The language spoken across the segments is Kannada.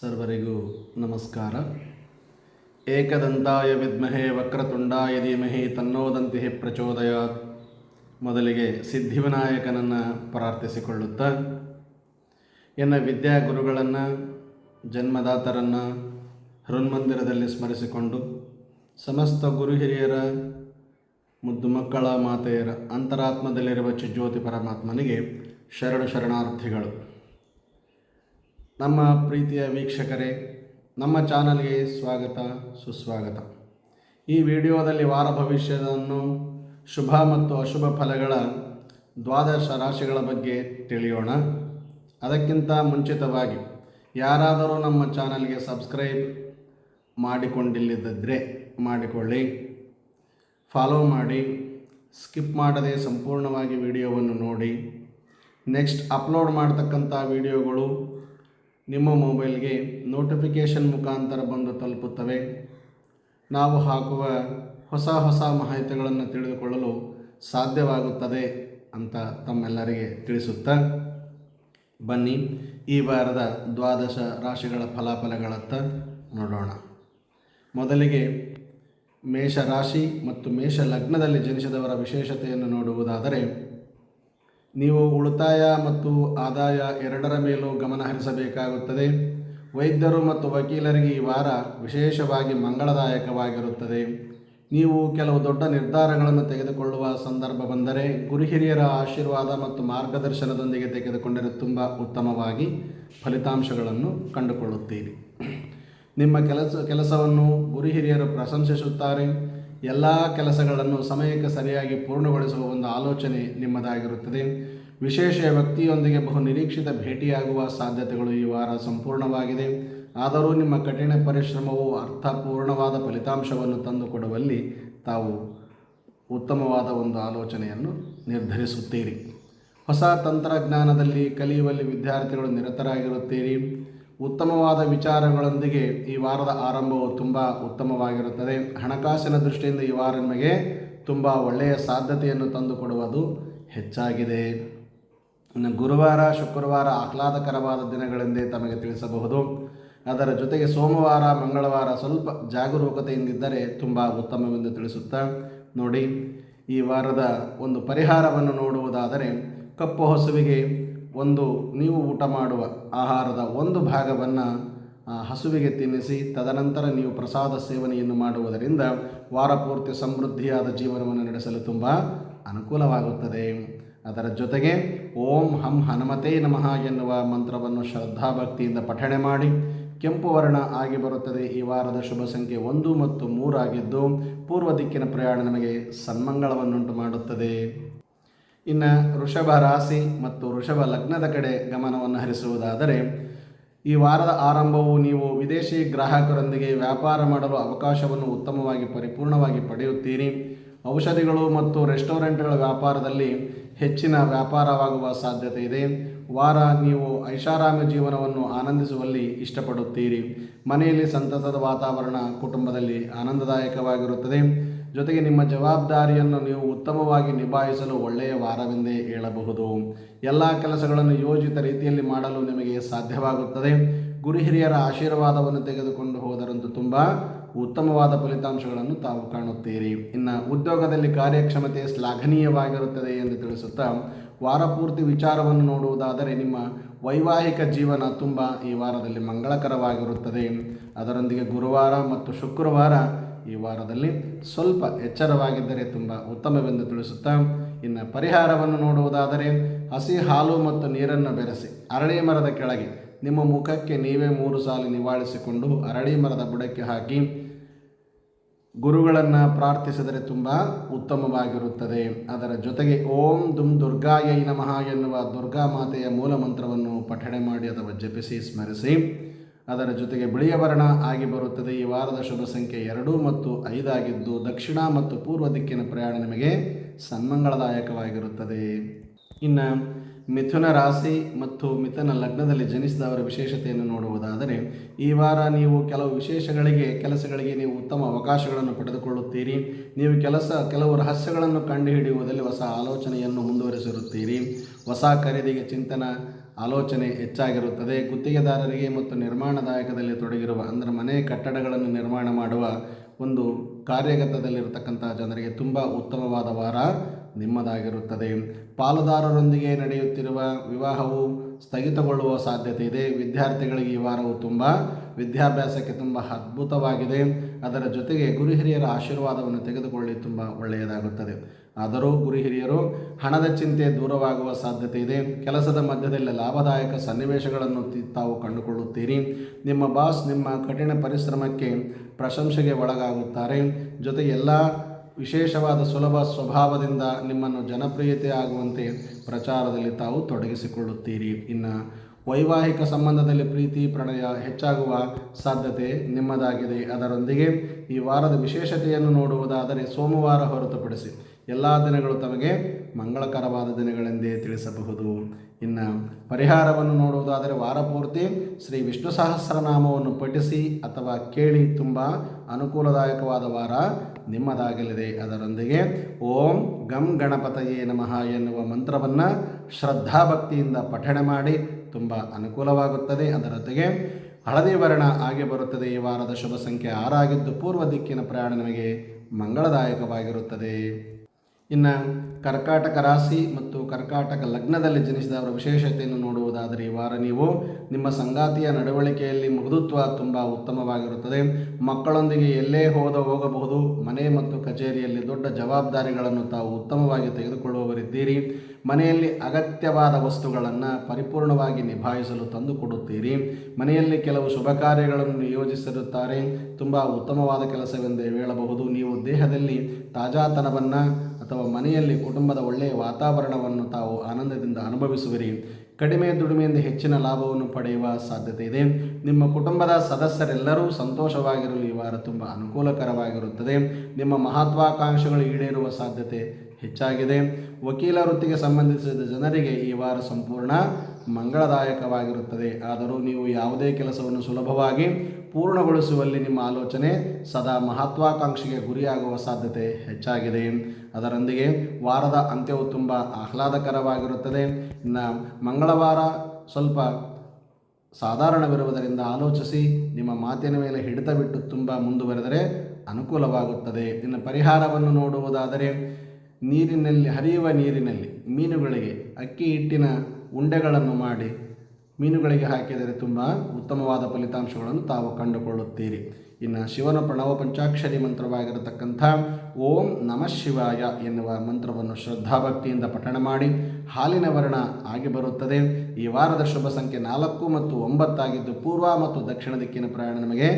ಸರ್ವರಿಗೂ ನಮಸ್ಕಾರ. ಏಕದಂತಾಯ ವಿದ್ಮಹೆ ವಕ್ರತುಂಡಾಯ ಧೀಮಹಿ ತನ್ನೋದಂತಿ ಪ್ರಚೋದಯ. ಮೊದಲಿಗೆ ಸಿದ್ಧಿವಿನಾಯಕನನ್ನು ಪ್ರಾರ್ಥಿಸಿಕೊಳ್ಳುತ್ತಾ, ಎನ್ನ ವಿದ್ಯಾಗುರುಗಳನ್ನು, ಜನ್ಮದಾತರನ್ನು ಹೃನ್ಮಂದಿರದಲ್ಲಿ ಸ್ಮರಿಸಿಕೊಂಡು, ಸಮಸ್ತ ಗುರು ಹಿರಿಯರ, ಮುದ್ದು ಮಕ್ಕಳ ಮಾತೆಯರ ಅಂತರಾತ್ಮದಲ್ಲಿರುವ ಚಿಜ್ಯೋತಿ ಪರಮಾತ್ಮನಿಗೆ ಶರಣು ಶರಣಾರ್ಥಿಗಳು. ನಮ್ಮ ಪ್ರೀತಿಯ ವೀಕ್ಷಕರೇ, ನಮ್ಮ ಚಾನಲ್ಗೆ ಸ್ವಾಗತ, ಸುಸ್ವಾಗತ. ಈ ವಿಡಿಯೋದಲ್ಲಿ ವಾರ ಭವಿಷ್ಯವನ್ನು ಶುಭ ಮತ್ತು ಅಶುಭ ಫಲಗಳ ದ್ವಾದಶ ರಾಶಿಗಳ ಬಗ್ಗೆ ತಿಳಿಯೋಣ. ಅದಕ್ಕಿಂತ ಮುಂಚಿತವಾಗಿ, ಯಾರಾದರೂ ನಮ್ಮ ಚಾನಲ್ಗೆ ಸಬ್ಸ್ಕ್ರೈಬ್ ಮಾಡಿಕೊಂಡಿಲ್ಲದಿದ್ದರೆ ಮಾಡಿಕೊಳ್ಳಿ. ಫಾಲೋ ಮಾಡಿ, ಸ್ಕಿಪ್ ಮಾಡದೆ ಸಂಪೂರ್ಣವಾಗಿ ವಿಡಿಯೋವನ್ನು ನೋಡಿ. ನೆಕ್ಸ್ಟ್ ಅಪ್ಲೋಡ್ ಮಾಡ್ತಕ್ಕಂಥ ವಿಡಿಯೋಗಳು ನಿಮ್ಮ ಮೊಬೈಲ್ಗೆ ನೋಟಿಫಿಕೇಷನ್ ಮುಖಾಂತರ ಬಂದು ತಲುಪುತ್ತವೆ. ನಾವು ಹಾಕುವ ಹೊಸ ಹೊಸ ಮಾಹಿತಿಗಳನ್ನು ತಿಳಿದುಕೊಳ್ಳಲು ಸಾಧ್ಯವಾಗುತ್ತದೆ ಅಂತ ತಮ್ಮೆಲ್ಲರಿಗೆ ತಿಳಿಸುತ್ತಾ ಬನ್ನಿ ಈ ವಾರದ ದ್ವಾದಶ ರಾಶಿಗಳ ಫಲಾಫಲಗಳತ್ತ ನೋಡೋಣ. ಮೊದಲಿಗೆ ಮೇಷ ರಾಶಿ ಮತ್ತು ಮೇಷ ಲಗ್ನದಲ್ಲಿ ಜನಿಸಿದವರ ವಿಶೇಷತೆಯನ್ನು ನೋಡುವುದಾದರೆ ನೀವು ಉಳಿತಾಯ ಮತ್ತು ಆದಾಯ ಎರಡರ ಮೇಲೂ ಗಮನ ಹರಿಸಬೇಕಾಗುತ್ತದೆ. ವೈದ್ಯರು ಮತ್ತು ವಕೀಲರಿಗೆ ಈ ವಾರ ವಿಶೇಷವಾಗಿ ಮಂಗಳದಾಯಕವಾಗಿರುತ್ತದೆ. ನೀವು ಕೆಲವು ದೊಡ್ಡ ನಿರ್ಧಾರಗಳನ್ನು ತೆಗೆದುಕೊಳ್ಳುವ ಸಂದರ್ಭ ಬಂದರೆ ಗುರು ಹಿರಿಯರ ಆಶೀರ್ವಾದ ಮತ್ತು ಮಾರ್ಗದರ್ಶನದೊಂದಿಗೆ ತೆಗೆದುಕೊಂಡರೆ ತುಂಬ ಉತ್ತಮವಾಗಿ ಫಲಿತಾಂಶಗಳನ್ನು ಕಂಡುಕೊಳ್ಳುತ್ತೀರಿ. ನಿಮ್ಮ ಕೆಲಸ, ಕೆಲಸವನ್ನು ಗುರು ಹಿರಿಯರು ಪ್ರಶಂಸಿಸುತ್ತಾರೆ. ಎಲ್ಲ ಕೆಲಸಗಳನ್ನು ಸಮಯಕ್ಕೆ ಸರಿಯಾಗಿ ಪೂರ್ಣಗೊಳಿಸುವ ಒಂದು ಆಲೋಚನೆ ನಿಮ್ಮದಾಗಿರುತ್ತದೆ. ವಿಶೇಷ ವ್ಯಕ್ತಿಯೊಂದಿಗೆ ಬಹು ನಿರೀಕ್ಷಿತ ಭೇಟಿಯಾಗುವ ಸಾಧ್ಯತೆಗಳು ಈ ವಾರ ಸಂಪೂರ್ಣವಾಗಿದೆ. ಆದರೂ ನಿಮ್ಮ ಕಠಿಣ ಪರಿಶ್ರಮವು ಅರ್ಥಪೂರ್ಣವಾದ ಫಲಿತಾಂಶವನ್ನು ತಂದುಕೊಡುವಲ್ಲಿ ತಾವು ಉತ್ತಮವಾದ ಒಂದು ಆಲೋಚನೆಯನ್ನು ನಿರ್ಧರಿಸುತ್ತೀರಿ. ಹೊಸ ತಂತ್ರಜ್ಞಾನದಲ್ಲಿ ಕಲಿಯುವಲ್ಲಿ ವಿದ್ಯಾರ್ಥಿಗಳು ನಿರತರಾಗಿರುತ್ತೀರಿ. ಉತ್ತಮವಾದ ವಿಚಾರಗಳೊಂದಿಗೆ ಈ ವಾರದ ಆರಂಭವು ತುಂಬ ಉತ್ತಮವಾಗಿರುತ್ತದೆ. ಹಣಕಾಸಿನ ದೃಷ್ಟಿಯಿಂದ ಈ ವಾರ ನಿಮಗೆ ತುಂಬ ಒಳ್ಳೆಯ ಸಾಧ್ಯತೆಯನ್ನು ತಂದುಕೊಡುವುದು ಹೆಚ್ಚಾಗಿದೆ. ಇನ್ನು ಗುರುವಾರ, ಶುಕ್ರವಾರ ಆಹ್ಲಾದಕರವಾದ ದಿನಗಳೆಂದೇ ತಮಗೆ ತಿಳಿಸಬಹುದು. ಅದರ ಜೊತೆಗೆ ಸೋಮವಾರ, ಮಂಗಳವಾರ ಸ್ವಲ್ಪ ಜಾಗರೂಕತೆಯಿಂದಿದ್ದರೆ ತುಂಬ ಉತ್ತಮವೆಂದು ತಿಳಿಸುತ್ತಾ ನೋಡಿ. ಈ ವಾರದ ಒಂದು ಪರಿಹಾರವನ್ನು ನೋಡುವುದಾದರೆ ಕಪ್ಪು ಹಸುವಿಗೆ ಒಂದು ನೀವು ಊಟ ಮಾಡುವ ಆಹಾರದ ಒಂದು ಭಾಗವನ್ನು ಹಸುವಿಗೆ ತಿನ್ನಿಸಿ, ತದನಂತರ ನೀವು ಪ್ರಸಾದ ಸೇವನೆಯನ್ನು ಮಾಡುವುದರಿಂದ ವಾರಪೂರ್ತಿ ಸಮೃದ್ಧಿಯಾದ ಜೀವನವನ್ನು ನಡೆಸಲು ತುಂಬ ಅನುಕೂಲವಾಗುತ್ತದೆ. ಅದರ ಜೊತೆಗೆ ಓಂ ಹಂ ಹನುಮತೇ ನಮಃ ಎನ್ನುವ ಮಂತ್ರವನ್ನು ಶ್ರದ್ಧಾಭಕ್ತಿಯಿಂದ ಪಠಣೆ ಮಾಡಿ, ಕೆಂಪು ವರ್ಣ ಆಗಿ ಬರುತ್ತದೆ. ಈ ವಾರದ ಶುಭ ಸಂಖ್ಯೆ ಒಂದು ಮತ್ತು ಮೂರಾಗಿದ್ದು ಪೂರ್ವ ದಿಕ್ಕಿನ ಪ್ರಯಾಣ ನಮಗೆ ಸನ್ಮಂಗಳವನ್ನುಂಟು ಮಾಡುತ್ತದೆ. ಇನ್ನು ವೃಷಭ ರಾಶಿ ಮತ್ತು ವೃಷಭ ಲಗ್ನದ ಕಡೆ ಗಮನವನ್ನು ಹರಿಸುವುದಾದರೆ, ಈ ವಾರದ ಆರಂಭವು ನೀವು ವಿದೇಶಿ ಗ್ರಾಹಕರೊಂದಿಗೆ ವ್ಯಾಪಾರ ಮಾಡಲು ಅವಕಾಶವನ್ನು ಉತ್ತಮವಾಗಿ ಪರಿಪೂರ್ಣವಾಗಿ ಪಡೆಯುತ್ತೀರಿ. ಔಷಧಿಗಳು ಮತ್ತು ರೆಸ್ಟೋರೆಂಟ್ಗಳ ವ್ಯಾಪಾರದಲ್ಲಿ ಹೆಚ್ಚಿನ ವ್ಯಾಪಾರವಾಗುವ ಸಾಧ್ಯತೆ ಇದೆ. ವಾರ ನೀವು ಐಷಾರಾಮಿ ಜೀವನವನ್ನು ಆನಂದಿಸುವಲ್ಲಿ ಇಷ್ಟಪಡುತ್ತೀರಿ. ಮನೆಯಲ್ಲಿ ಸಂತಸದ ವಾತಾವರಣ ಕುಟುಂಬದಲ್ಲಿ ಆನಂದದಾಯಕವಾಗಿರುತ್ತದೆ. ಜೊತೆಗೆ ನಿಮ್ಮ ಜವಾಬ್ದಾರಿಯನ್ನು ನೀವು ಉತ್ತಮವಾಗಿ ನಿಭಾಯಿಸಲು ಒಳ್ಳೆಯ ವಾರವೆಂದೇ ಹೇಳಬಹುದು. ಎಲ್ಲ ಕೆಲಸಗಳನ್ನು ಯೋಜಿತ ರೀತಿಯಲ್ಲಿ ಮಾಡಲು ನಿಮಗೆ ಸಾಧ್ಯವಾಗುತ್ತದೆ. ಗುರು ಹಿರಿಯರ ಆಶೀರ್ವಾದವನ್ನು ತೆಗೆದುಕೊಂಡು ಹೋದರಂತೂ ತುಂಬ ಉತ್ತಮವಾದ ಫಲಿತಾಂಶಗಳನ್ನು ತಾವು ಕಾಣುತ್ತೀರಿ. ಇನ್ನು ಉದ್ಯೋಗದಲ್ಲಿ ಕಾರ್ಯಕ್ಷಮತೆ ಶ್ಲಾಘನೀಯವಾಗಿರುತ್ತದೆ ಎಂದು ತಿಳಿಸುತ್ತಾ ವಾರಪೂರ್ತಿ ವಿಚಾರವನ್ನು ನೋಡುವುದಾದರೆ ನಿಮ್ಮ ವೈವಾಹಿಕ ಜೀವನ ತುಂಬ ಈ ವಾರದಲ್ಲಿ ಮಂಗಳಕರವಾಗಿರುತ್ತದೆ. ಅದರೊಂದಿಗೆ ಗುರುವಾರ ಮತ್ತು ಶುಕ್ರವಾರ ಈ ವಾರದಲ್ಲಿ ಸ್ವಲ್ಪ ಎಚ್ಚರವಾಗಿದ್ದರೆ ತುಂಬ ಉತ್ತಮವೆಂದು ತಿಳಿಸುತ್ತಾ, ಇನ್ನು ಪರಿಹಾರವನ್ನು ನೋಡುವುದಾದರೆ ಹಸಿ ಹಾಲು ಮತ್ತು ನೀರನ್ನು ಬೆರೆಸಿ ಅರಳಿ ಮರದ ಕೆಳಗೆ ನಿಮ್ಮ ಮುಖಕ್ಕೆ ನೀವೇ ಮೂರು ಸಾಲು ನಿವಾಳಿಸಿಕೊಂಡು ಅರಳಿ ಮರದ ಬುಡಕ್ಕೆ ಹಾಕಿ ಗುರುಗಳನ್ನು ಪ್ರಾರ್ಥಿಸಿದರೆ ತುಂಬ ಉತ್ತಮವಾಗಿರುತ್ತದೆ. ಅದರ ಜೊತೆಗೆ ಓಂ ದುಮ್ ದುರ್ಗಾಯೈ ನಮಃ ಎನ್ನುವ ದುರ್ಗಾ ಮಾತೆಯ ಮೂಲ ಮಂತ್ರವನ್ನು ಪಠಣೆ ಮಾಡಿ ಅಥವಾ ಜಪಿಸಿ ಸ್ಮರಿಸಿ. ಅದರ ಜೊತೆಗೆ ಬಿಳಿಯ ವರ್ಣ ಆಗಿ ಬರುತ್ತದೆ. ಈ ವಾರದ ಶುಭ ಸಂಖ್ಯೆ ಎರಡು ಮತ್ತು ಐದಾಗಿದ್ದು ದಕ್ಷಿಣ ಮತ್ತು ಪೂರ್ವ ದಿಕ್ಕಿನ ಪ್ರಯಾಣ ನಿಮಗೆ ಸನ್ಮಂಗಳದಾಯಕವಾಗಿರುತ್ತದೆ. ಇನ್ನು ಮಿಥುನ ರಾಶಿ ಮತ್ತು ಮಿಥುನ ಲಗ್ನದಲ್ಲಿ ಜನಿಸಿದವರ ವಿಶೇಷತೆಯನ್ನು ನೋಡುವುದಾದರೆ, ಈ ವಾರ ನೀವು ಕೆಲವು ವಿಶೇಷಗಳಿಗೆ, ಕೆಲಸಗಳಿಗೆ ನೀವು ಉತ್ತಮ ಅವಕಾಶಗಳನ್ನು ಪಡೆದುಕೊಳ್ಳುತ್ತೀರಿ. ನೀವು ಕೆಲಸ, ಕೆಲವು ರಹಸ್ಯಗಳನ್ನು ಕಂಡುಹಿಡಿಯುವುದರಲ್ಲಿ ಹೊಸ ಆಲೋಚನೆಯನ್ನು ಮುಂದುವರಿಸಿರುತ್ತೀರಿ. ಹೊಸ ಖರೀದಿಗೆ ಚಿಂತನ ಆಲೋಚನೆ ಹೆಚ್ಚಾಗಿರುತ್ತದೆ. ಗುತ್ತಿಗೆದಾರರಿಗೆ ಮತ್ತು ನಿರ್ಮಾಣದಾಯಕದಲ್ಲಿ ತೊಡಗಿರುವ, ಅಂದರೆ ಮನೆ ಕಟ್ಟಡಗಳನ್ನು ನಿರ್ಮಾಣ ಮಾಡುವ ಒಂದು ಕಾರ್ಯಗತದಲ್ಲಿರತಕ್ಕಂಥ ಜನರಿಗೆ ತುಂಬ ಉತ್ತಮವಾದ ವಾರ ನಿಮ್ಮದಾಗಿರುತ್ತದೆ. ಪಾಲುದಾರರೊಂದಿಗೆ ನಡೆಯುತ್ತಿರುವ ವಿವಾಹವು ಸ್ಥಗಿತಗೊಳ್ಳುವ ಸಾಧ್ಯತೆ ಇದೆ. ವಿದ್ಯಾರ್ಥಿಗಳಿಗೆ ಈ ವಾರವು ತುಂಬ, ವಿದ್ಯಾಭ್ಯಾಸಕ್ಕೆ ತುಂಬ ಅದ್ಭುತವಾಗಿದೆ. ಅದರ ಜೊತೆಗೆ ಗುರು ಹಿರಿಯರ ಆಶೀರ್ವಾದವನ್ನು ತೆಗೆದುಕೊಳ್ಳಿ, ತುಂಬ ಒಳ್ಳೆಯದಾಗುತ್ತದೆ. ಆದರೂ ಗುರು ಹಿರಿಯರು, ಹಣದ ಚಿಂತೆ ದೂರವಾಗುವ ಸಾಧ್ಯತೆ ಇದೆ. ಕೆಲಸದ ಮಧ್ಯದಲ್ಲಿ ಲಾಭದಾಯಕ ಸನ್ನಿವೇಶಗಳನ್ನು ತಾವು ಕಂಡುಕೊಳ್ಳುತ್ತೀರಿ. ನಿಮ್ಮ ಬಾಸ್ ನಿಮ್ಮ ಕಠಿಣ ಪರಿಶ್ರಮಕ್ಕೆ ಪ್ರಶಂಸೆಗೆ ಒಳಗಾಗುತ್ತಾರೆ. ಜೊತೆ ಎಲ್ಲ ವಿಶೇಷವಾದ ಸುಲಭ ಸ್ವಭಾವದಿಂದ ನಿಮ್ಮನ್ನು ಜನಪ್ರಿಯತೆ ಆಗುವಂತೆ ಪ್ರಚಾರದಲ್ಲಿ ತಾವು ತೊಡಗಿಸಿಕೊಳ್ಳುತ್ತೀರಿ. ಇನ್ನು ವೈವಾಹಿಕ ಸಂಬಂಧದಲ್ಲಿ ಪ್ರೀತಿ, ಪ್ರಣಯ ಹೆಚ್ಚಾಗುವ ಸಾಧ್ಯತೆ ನಿಮ್ಮದಾಗಿದೆ. ಅದರೊಂದಿಗೆ ಈ ವಾರದ ವಿಶೇಷತೆಯನ್ನು ನೋಡುವುದಾದರೆ ಸೋಮವಾರ ಹೊರತುಪಡಿಸಿ ಎಲ್ಲ ದಿನಗಳು ತಮಗೆ ಮಂಗಳಕರವಾದ ದಿನಗಳೆಂದೇ ತಿಳಿಸಬಹುದು. ಇನ್ನು ಪರಿಹಾರವನ್ನು ನೋಡುವುದಾದರೆ ವಾರಪೂರ್ತಿ ಶ್ರೀ ವಿಷ್ಣು ಸಹಸ್ರನಾಮವನ್ನು ಪಠಿಸಿ ಅಥವಾ ಕೇಳಿ ತುಂಬ ಅನುಕೂಲದಾಯಕವಾದ ವಾರ ನಿಮ್ಮದಾಗಲಿದೆ. ಅದರೊಂದಿಗೆ ಓಂ ಗಂ ಗಣಪತಯೇ ನಮಃ ಎನ್ನುವ ಮಂತ್ರವನ್ನು ಶ್ರದ್ಧಾಭಕ್ತಿಯಿಂದ ಪಠಣೆ ಮಾಡಿ ತುಂಬ ಅನುಕೂಲವಾಗುತ್ತದೆ. ಅದರೊಂದಿಗೆ ಹಳದಿ ವರ್ಣ ಆಗಿ ಬರುತ್ತದೆ. ಈ ವಾರದ ಶುಭ ಸಂಖ್ಯೆ ಆರಾಗಿದ್ದು ಪೂರ್ವ ದಿಕ್ಕಿನ ಪ್ರಯಾಣ ನಿಮಗೆ ಮಂಗಳದಾಯಕವಾಗಿರುತ್ತದೆ. ಇನ್ನು ಕರ್ಕಾಟಕ ರಾಶಿ ಮತ್ತು ಕರ್ಕಾಟಕ ಲಗ್ನದಲ್ಲಿ ಜನಿಸಿದವರ ವಿಶೇಷತೆಯನ್ನು ನೋಡುವುದಾದರೆ ಈ ವಾರ ನೀವು ನಿಮ್ಮ ಸಂಗಾತಿಯ ನಡವಳಿಕೆಯಲ್ಲಿ ಮೃದುತ್ವ ತುಂಬ ಉತ್ತಮವಾಗಿರುತ್ತದೆ. ಮಕ್ಕಳೊಂದಿಗೆ ಎಲ್ಲೇ ಹೋದ ಹೋಗಬಹುದು. ಮನೆ ಮತ್ತು ಕಚೇರಿಯಲ್ಲಿ ದೊಡ್ಡ ಜವಾಬ್ದಾರಿಗಳನ್ನು ತಾವು ಉತ್ತಮವಾಗಿ ತೆಗೆದುಕೊಳ್ಳುವವರಿದ್ದೀರಿ. ಮನೆಯಲ್ಲಿ ಅಗತ್ಯವಾದ ವಸ್ತುಗಳನ್ನು ಪರಿಪೂರ್ಣವಾಗಿ ನಿಭಾಯಿಸಲು ತಂದುಕೊಡುತ್ತೀರಿ ಮನೆಯಲ್ಲಿ ಕೆಲವು ಶುಭ ಕಾರ್ಯಗಳನ್ನು ನಿಯೋಜಿಸಿರುತ್ತಾರೆ. ತುಂಬ ಉತ್ತಮವಾದ ಕೆಲಸವೆಂದೇ ಹೇಳಬಹುದು. ನೀವು ದೇಹದಲ್ಲಿ ತಾಜಾತನವನ್ನು ಅಥವಾ ಮನೆಯಲ್ಲಿ ಕುಟುಂಬದ ಒಳ್ಳೆಯ ವಾತಾವರಣವನ್ನು ತಾವು ಆನಂದದಿಂದ ಅನುಭವಿಸುವಿರಿ. ಕಡಿಮೆ ದುಡಿಮೆಯಿಂದ ಹೆಚ್ಚಿನ ಲಾಭವನ್ನು ಪಡೆಯುವ ಸಾಧ್ಯತೆ ಇದೆ. ನಿಮ್ಮ ಕುಟುಂಬದ ಸದಸ್ಯರೆಲ್ಲರೂ ಸಂತೋಷವಾಗಿರಲು, ಈ ವಾರ ತುಂಬ ಅನುಕೂಲಕರವಾಗಿರುತ್ತದೆ. ನಿಮ್ಮ ಮಹತ್ವಾಕಾಂಕ್ಷೆಗಳು ಈಡೇರುವ ಸಾಧ್ಯತೆ ಹೆಚ್ಚಾಗಿದೆ. ವಕೀಲ ವೃತ್ತಿಗೆ ಸಂಬಂಧಿಸಿದ ಜನರಿಗೆ ಈ ವಾರ ಸಂಪೂರ್ಣ ಮಂಗಳದಾಯಕವಾಗಿರುತ್ತದೆ. ಆದರೂ ನೀವು ಯಾವುದೇ ಕೆಲಸವನ್ನು ಸುಲಭವಾಗಿ ಪೂರ್ಣಗೊಳಿಸುವಲ್ಲಿ ನಿಮ್ಮ ಆಲೋಚನೆ ಸದಾ ಮಹತ್ವಾಕಾಂಕ್ಷೆಗೆ ಗುರಿಯಾಗುವ ಸಾಧ್ಯತೆ ಹೆಚ್ಚಾಗಿದೆ. ಅದರೊಂದಿಗೆ ವಾರದ ಅಂತ್ಯವು ತುಂಬ ಆಹ್ಲಾದಕರವಾಗಿರುತ್ತದೆ. ಇನ್ನು ಮಂಗಳವಾರ ಸ್ವಲ್ಪ ಸಾಧಾರಣವಿರುವುದರಿಂದ ಆಲೋಚಿಸಿ ನಿಮ್ಮ ಮಾತಿನ ಮೇಲೆ ಹಿಡಿತ ಬಿಟ್ಟು ತುಂಬ ಮುಂದುವರೆದರೆ ಅನುಕೂಲವಾಗುತ್ತದೆ. ಇನ್ನು ಪರಿಹಾರವನ್ನು ನೋಡುವುದಾದರೆ ನೀರಿನಲ್ಲಿ ಹರಿಯುವ ನೀರಿನಲ್ಲಿ ಮೀನುಗಳಿಗೆ ಅಕ್ಕಿ ಹಿಟ್ಟಿನ ಉಂಡೆಗಳನ್ನು ಮಾಡಿ ಮೀನುಗಳಿಗೆ ಹಾಕಿದರೆ ತುಂಬ ಉತ್ತಮವಾದ ಫಲಿತಾಂಶಗಳನ್ನು ತಾವು ಕಂಡುಕೊಳ್ಳುತ್ತೀರಿ. ಇನ್ನು ಶಿವನ ಪ್ರಣವ ಪಂಚಾಕ್ಷರಿ ಮಂತ್ರವಾಗಿರತಕ್ಕಂಥ ಓಂ ನಮಃ ಶಿವಾಯ ಎನ್ನುವ ಮಂತ್ರವನ್ನು ಶ್ರದ್ಧಾಭಕ್ತಿಯಿಂದ ಪಠಣ ಮಾಡಿ ಹಾಲಿನ ವರ್ಣ ಆಗಿ ಬರುತ್ತದೆ. ಈ ವಾರದ ಶುಭ ಸಂಖ್ಯೆ ನಾಲ್ಕು ಮತ್ತು ಒಂಬತ್ತಾಗಿದ್ದು ಪೂರ್ವ ಮತ್ತು ದಕ್ಷಿಣ ದಿಕ್ಕಿನ ಪ್ರಯಾಣ ನಮಗೆ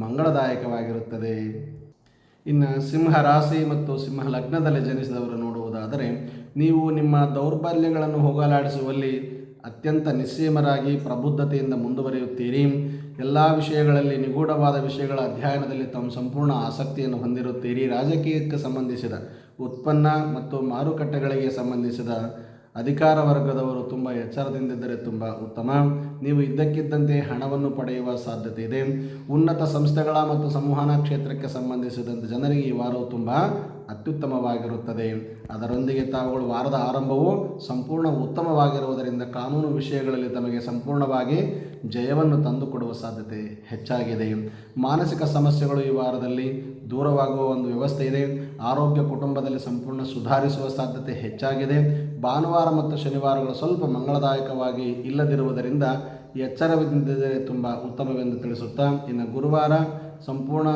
ಮಂಗಳದಾಯಕವಾಗಿರುತ್ತದೆ. ಇನ್ನು ಸಿಂಹ ರಾಶಿ ಮತ್ತು ಸಿಂಹ ಲಗ್ನದಲ್ಲಿ ಜನಿಸಿದವರು ನೋಡುವುದಾದರೆ, ನೀವು ನಿಮ್ಮ ದೌರ್ಬಲ್ಯಗಳನ್ನು ಹೋಗಲಾಡಿಸುವಲ್ಲಿ ಅತ್ಯಂತ ನಿಸ್ಸೀಮರಾಗಿ ಪ್ರಬುದ್ಧತೆಯಿಂದ ಮುಂದುವರಿಯುತ್ತೀರಿ. ಎಲ್ಲ ವಿಷಯಗಳಲ್ಲಿ ನಿಗೂಢವಾದ ವಿಷಯಗಳ ಅಧ್ಯಯನದಲ್ಲಿ ತಮ್ಮ ಸಂಪೂರ್ಣ ಆಸಕ್ತಿಯನ್ನು ಹೊಂದಿರುತ್ತೀರಿ. ರಾಜಕೀಯಕ್ಕೆ ಸಂಬಂಧಿಸಿದ, ಉತ್ಪನ್ನ ಮತ್ತು ಮಾರುಕಟ್ಟೆಗಳಿಗೆ ಸಂಬಂಧಿಸಿದ ಅಧಿಕಾರ ವರ್ಗದವರು ತುಂಬ ಎಚ್ಚರದಿಂದಿದ್ದರೆ ತುಂಬ ಉತ್ತಮ. ನೀವು ಇದ್ದಕ್ಕಿದ್ದಂತೆ ಹಣವನ್ನು ಪಡೆಯುವ ಸಾಧ್ಯತೆ ಇದೆ. ಉನ್ನತ ಸಂಸ್ಥೆಗಳ ಮತ್ತು ಸಂವಹನ ಕ್ಷೇತ್ರಕ್ಕೆ ಸಂಬಂಧಿಸಿದಂತೆ ಜನರಿಗೆ ಈ ವಾರವು ತುಂಬ ಅತ್ಯುತ್ತಮವಾಗಿರುತ್ತದೆ. ಅದರೊಂದಿಗೆ ತಾವುಗಳು ವಾರದ ಆರಂಭವು ಸಂಪೂರ್ಣ ಉತ್ತಮವಾಗಿರುವುದರಿಂದ ಕಾನೂನು ವಿಷಯಗಳಲ್ಲಿ ತಮಗೆ ಸಂಪೂರ್ಣವಾಗಿ ಜಯವನ್ನು ತಂದುಕೊಡುವ ಸಾಧ್ಯತೆ ಹೆಚ್ಚಾಗಿದೆ. ಮಾನಸಿಕ ಸಮಸ್ಯೆಗಳು ಈ ವಾರದಲ್ಲಿ ದೂರವಾಗುವ ಒಂದು ವ್ಯವಸ್ಥೆ ಇದೆ. ಆರೋಗ್ಯ ಕುಟುಂಬದಲ್ಲಿ ಸಂಪೂರ್ಣ ಸುಧಾರಿಸುವ ಸಾಧ್ಯತೆ ಹೆಚ್ಚಾಗಿದೆ. ಭಾನುವಾರ ಮತ್ತು ಶನಿವಾರಗಳು ಸ್ವಲ್ಪ ಮಂಗಳದಾಯಕವಾಗಿ ಇಲ್ಲದಿರುವುದರಿಂದ ಎಚ್ಚರವಿದ್ದರೆ ತುಂಬ ಉತ್ತಮವೆಂದು ತಿಳಿಸುತ್ತಾ, ಇನ್ನು ಗುರುವಾರ ಸಂಪೂರ್ಣ